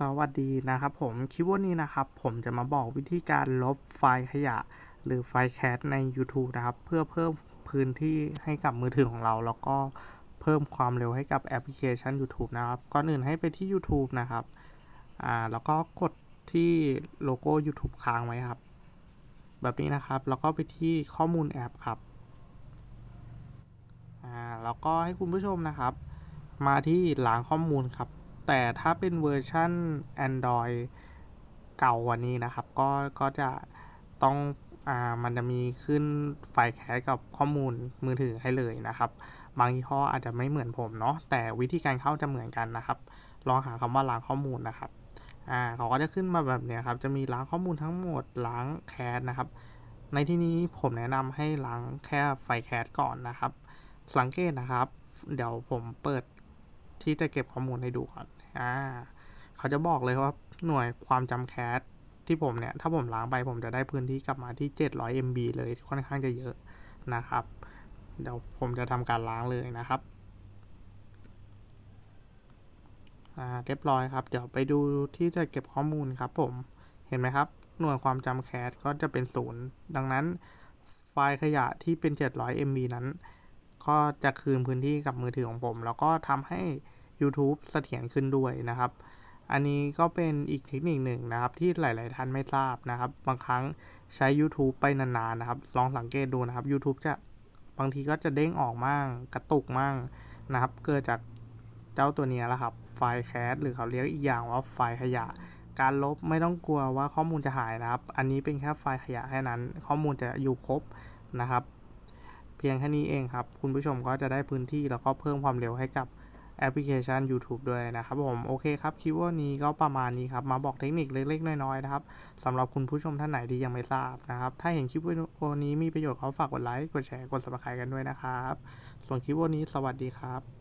สวัสดีนะครับผมคลิปวันนี้นะครับผมจะมาบอกวิธีการลบไฟล์ขยะ หรือไฟล์แคสใน YouTube นะครับ เพื่อเพิ่มพื้นที่ให้กับมือถือของเรา แล้วก็เพิ่มความเร็วให้กับแอปพลิเคชัน YouTube นะครับ ก่อนอื่นให้ไปที่ YouTube นะครับอ่าแล้วก็กดที่โลโก้ YouTube ค้างไว้ครับ แบบนี้นะครับ แล้วก็ไปที่ข้อมูลแอปครับอ่าแล้วก็ให้คุณผู้ชมนะครับ มาที่ล้างข้อมูลครับ แต่ถ้าเป็นเวอร์ชัน Android เก่ากว่านี้นะครับ ก็ก็จะต้องอ่ามันจะมีขึ้นไฟล์แคสกับข้อมูลมือถือให้เลยนะครับ บางยี่ห้ออาจจะไม่เหมือนผมเนาะแต่วิธีการเข้าจะเหมือนกันนะครับ ลองหาคำว่าล้างข้อมูลนะครับอ่าเขาก็จะขึ้นมาแบบนี้ครับจะมีล้างข้อมูลทั้งหมดล้างแคสนะครับ ในที่นี้ผมแนะนำให้ล้างแค่ไฟแคสก่อนนะครับ สังเกตนะครับ เดี๋ยวผมเปิดที่จะเก็บข้อมูลให้ดูก่อน อ่าเขาจะบอกเลยว่าหน่วยความจำแคสที่ผมเนี่ย ถ้าผมล้างไปผมจะได้พื้นที่กลับมาที่ 700 MB เลยค่อนข้างจะเยอะนะครับ เดี๋ยวผมจะทำการล้างเลยนะครับอ่าเรียบร้อยครับ เดี๋ยวไปดูที่จะเก็บข้อมูลครับผมเห็นไหมครับ หน่วยความจำแคสก็จะเป็นศูนย์ดังนั้นไฟล์ขยะที่เป็น 700 MB นั้น ก็จะคืนพื้นที่กับมือถือของผม แล้วก็ทำให้ YouTube เสถียรขึ้นด้วยนะครับ อันนี้ก็เป็นอีกเทคนิคหนึ่งนะครับ ที่หลาย ๆ ท่านไม่ทราบนะครับ บางครั้งใช้ YouTube ไปนาน ๆ นะครับ ลองสังเกตดูนะครับ YouTube จะบางทีก็จะเด้งออกมั่งกระตุกมั่งนะครับ เกิดจากเจ้าตัวนี้แหละครับ ไฟล์แคสหรือเขาเรียกอีกอย่างว่าไฟล์ขยะ การลบไม่ต้องกลัวว่าข้อมูลจะหายนะครับ อันนี้เป็นแค่ไฟล์ขยะแค่นั้น ข้อมูลจะอยู่ครบนะครับ เพียงแค่นี้เองครับ คุณผู้ชมก็จะได้พื้นที่แล้วก็เพิ่มความเร็วให้กับ แอปพลิเคชัน YouTube ด้วยนะครับผมโอเคครับคลิปวันนี้ก็ประมาณนี้ครับ มาบอกเทคนิคเล็ก ๆ น้อยๆนะครับสำหรับคุณผู้ชมท่านไหนที่ยังไม่ทราบนะครับ ถ้าเห็นคลิปวิดีโอนี้มีประโยชน์เขาฝากกดไลค์กดแชร์กด subscribe กันด้วยนะครับ ส่วนคลิปวันนี้สวัสดีครับ